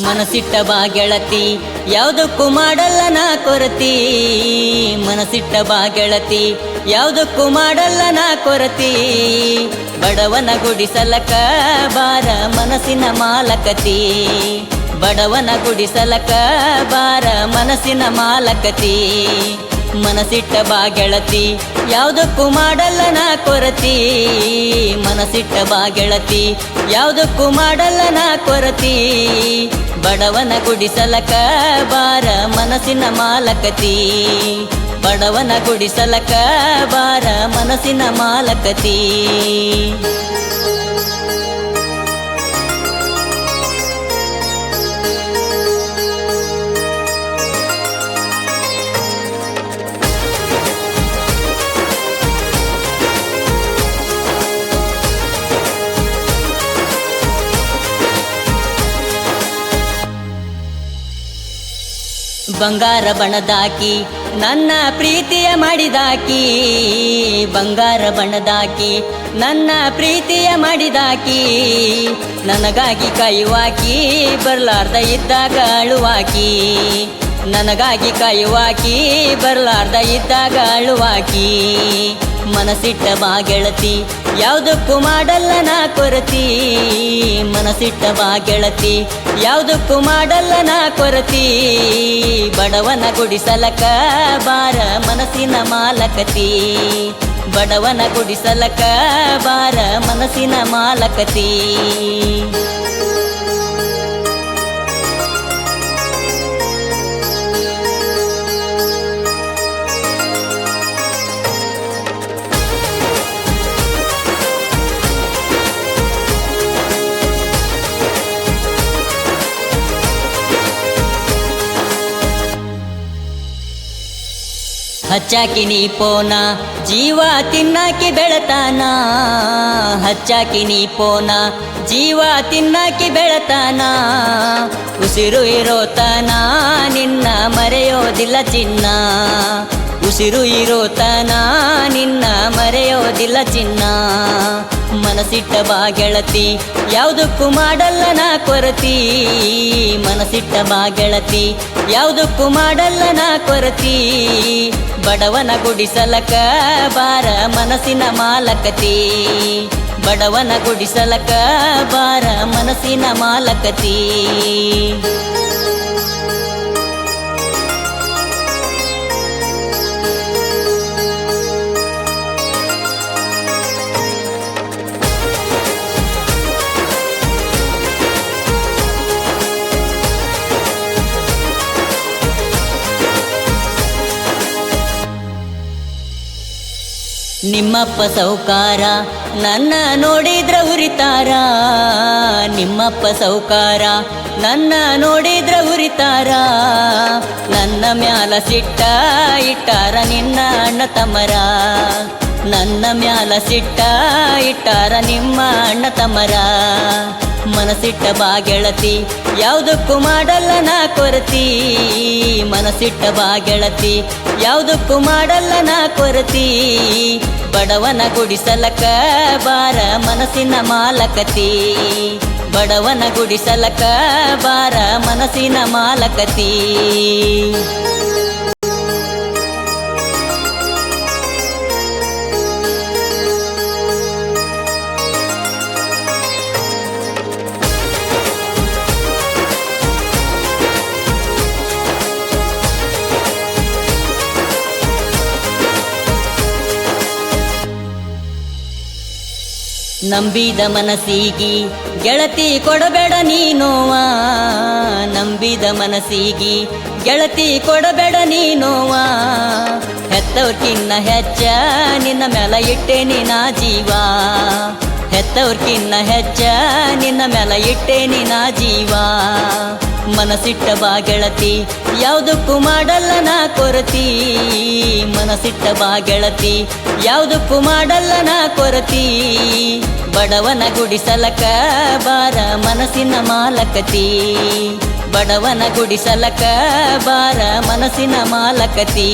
ಮನಸಿಟ್ಟ ಬಾ ಗೆಳತಿ ಯಾವುದಕ್ಕೂ ಮಾಡಲ್ಲ ನಾ ಕೊರತಿ. ಮನಸಿಟ್ಟ ಬಾ ಗೆಳತಿ ಯಾವುದಕ್ಕೂ ಮಾಡಲ್ಲ ನಾ ಕೊರತಿ. ಬಡವನ ಗುಡಿಸಲಕ ಬಾರ ಮನಸ್ಸಿನ ಮಾಲಕತಿ. ಬಡವನ ಗುಡಿಸಲಕ ಬಾರ ಮನಸ್ಸಿನ ಮಾಲಕತಿ. ಮನಸಿಟ್ಟ ಬಾ ಗೆಳತಿ ಯಾವುದಕ್ಕೂ ಮಾಡಲ್ಲ ನಾ ಕೊರತಿ. ಮನಸಿಟ್ಟ ಬಾ ಗೆಳತಿ ಯಾವುದಕ್ಕೂ ಮಾಡಲ್ಲ ನಾ ಕೊರತಿ. ಬಡವನ ಗುಡಿಸಲಕ ಬಾರ ಮನಸ್ಸಿನ ಮಾಲಕತಿ. ಬಡವನ ಗುಡಿಸಲಕ ಬಾರ ಮನಸ್ಸಿನ ಮಾಲಕತಿ. ಬಂಗಾರ ಬಣದಾಕಿ, ನನ್ನ ಪ್ರೀತಿಯ ಮಾಡಿದಾಕಿ. ಬಂಗಾರ ಬಣದಾಕಿ, ನನ್ನ ಪ್ರೀತಿಯ ಮಾಡಿದಾಕಿ. ನನಗಾಗಿ ಕಾಯುವಾಕಿ ಬರಲಾರ್ದ ಇದ್ದಾಗ ಅಳುವಾಕಿ ನನಗಾಗಿ ಕಾಯುವಾಕಿ ಬರಲಾರ್ದ ಇದ್ದಾಗ ಅಳುವಾಕಿ ಮನಸಿಟ್ಟ ಬಾ ಗೆಳತಿ ಯಾವುದಕ್ಕೂ ಮಾಡಲ್ಲ ನಾ ಕೊರತಿ. ಮನಸಿಟ್ಟ ಬಾ ಗೆಳತಿ ಯಾವುದಕ್ಕೂ ಮಾಡಲ್ಲ ನಾ ಕೊರತಿ. ಬಡವನ ಗುಡಿಸಲಕ ಬಾರ ಮನಸ್ಸಿನ ಮಾಲಕತಿ. ಬಡವನ ಗುಡಿಸಲಕ ಬಾರ ಮನಸ್ಸಿನ ಮಾಲಕತಿ. ಹಚ್ಚಾಕಿ ನೀ ಪೋನ, ಜೀವ ತಿನ್ನಾಕಿ ಬೆಳತಾನ. ಹಚ್ಚಾಕಿ ನೀ ಪೋನ, ಜೀವ ತಿನ್ನಾಕಿ ಬೆಳತಾನ. ಉಸಿರು ಇರೋತನ ನಿನ್ನ ಮರೆಯೋದಿಲ್ಲ ಚಿನ್ನ. ಉಸಿರು ಇರೋತನ ನಿನ್ನ ಮರೆಯೋದಿಲ್ಲ ಚಿನ್ನ. ಮನಸಿಟ್ಟ ಬಾ ಗೆಳತಿ ಯಾವುದಕ್ಕೂ ಮಾಡಲ್ಲ ನಾ ಕೊರತಿ. ಮನಸಿಟ್ಟ ಬಾ ಗೆಳತಿ ಯಾವುದಕ್ಕೂ ಮಾಡಲ್ಲ ನಾ ಕೊರತಿ. ಬಡವನ ಗುಡಿಸಲಕ, ಬಾರ ಮನಸ್ಸಿನ ಮಾಲಕತಿ. ಬಡವನ ಗುಡಿಸಲಕ, ಬಾರ ಮನಸ್ಸಿನ ಮಾಲಕತಿ. ನಿಮ್ಮಪ್ಪ ಸೌಕಾರ ನನ್ನ ನೋಡಿದ್ರ ಉರಿತಾರ ನಿಮ್ಮಪ್ಪ ಸೌಕಾರ ನನ್ನ ನೋಡಿದ್ರ ಉರಿತಾರ ನನ್ನ ಮ್ಯಾಲ ಸಿಟ್ಟ ಇಟ್ಟಾರ ನಿನ್ನ ಅಣ್ಣ ತಮರ ನನ್ನ ಮ್ಯಾಲ ಸಿಟ್ಟ ಇಟ್ಟಾರ ನಿಮ್ಮ ಅಣ್ಣ ತಮ್ಮರ. ಮನಸಿಟ್ಟ ಬಾ ಗೆಳತಿ ಯಾವುದಕ್ಕೂ ಮಾಡಲ್ಲ ನಾ ಕೊರತಿ. ಮನಸ್ಸಿಟ್ಟ ಬಾ ಗೆಳತಿ ಯಾವುದಕ್ಕೂ ಮಾಡಲ್ಲ ನಾ ಕೊರತಿ. ಬಡವನ ಗುಡಿಸಲಕ ಬಾರ ಮನಸ್ಸಿನ ಮಾಲಕತಿ. ಬಡವನ ಗುಡಿಸಲಕ ಬಾರ ಮನಸ್ಸಿನ ಮಾಲಕತಿ. ನಂಬಿದ ಮನಸ್ಸಿಗಿ ಗೆಳತಿ ಕೊಡಬೇಡ ನೀನೋವ. ನಂಬಿದ ಮನಸ್ಸಿಗಿ ಗೆಳತಿ ಕೊಡಬೇಡ ನೀನೋವ. ಹೆತ್ತವ್ರಕಿನ್ನ ಹೆಚ್ಚ, ನಿನ್ನ ಮ್ಯಾಲ ಇಟ್ಟೆ ನಿನ್ನ ಜೀವ. ಹೆತ್ತವ್ರಕಿನ್ನ ಹೆಚ್ಚ, ನಿನ್ನ ಮ್ಯಾಲ ಇಟ್ಟೆ ನಿನ್ನ ಜೀವ. ಮನಸಿಟ್ಟ ಬಾ ಗೆಳತಿ ಯಾವುದಕ್ಕೂ ಮಾಡಲ್ಲ ನಾ ಕೊರತಿ. ಮನಸಿಟ್ಟ ಬಾ ಗೆಳತಿ ಯಾವುದಕ್ಕೂ ಮಾಡಲ್ಲ ನಾ ಕೊರತಿ. ಬಡವನ ಗುಡಿಸಲಕ ಬಾರ ಮನಸ್ಸಿನ ಮಾಲಕತಿ. ಬಡವನ ಗುಡಿಸಲಕ ಬಾರ ಮನಸ್ಸಿನ ಮಾಲಕತಿ.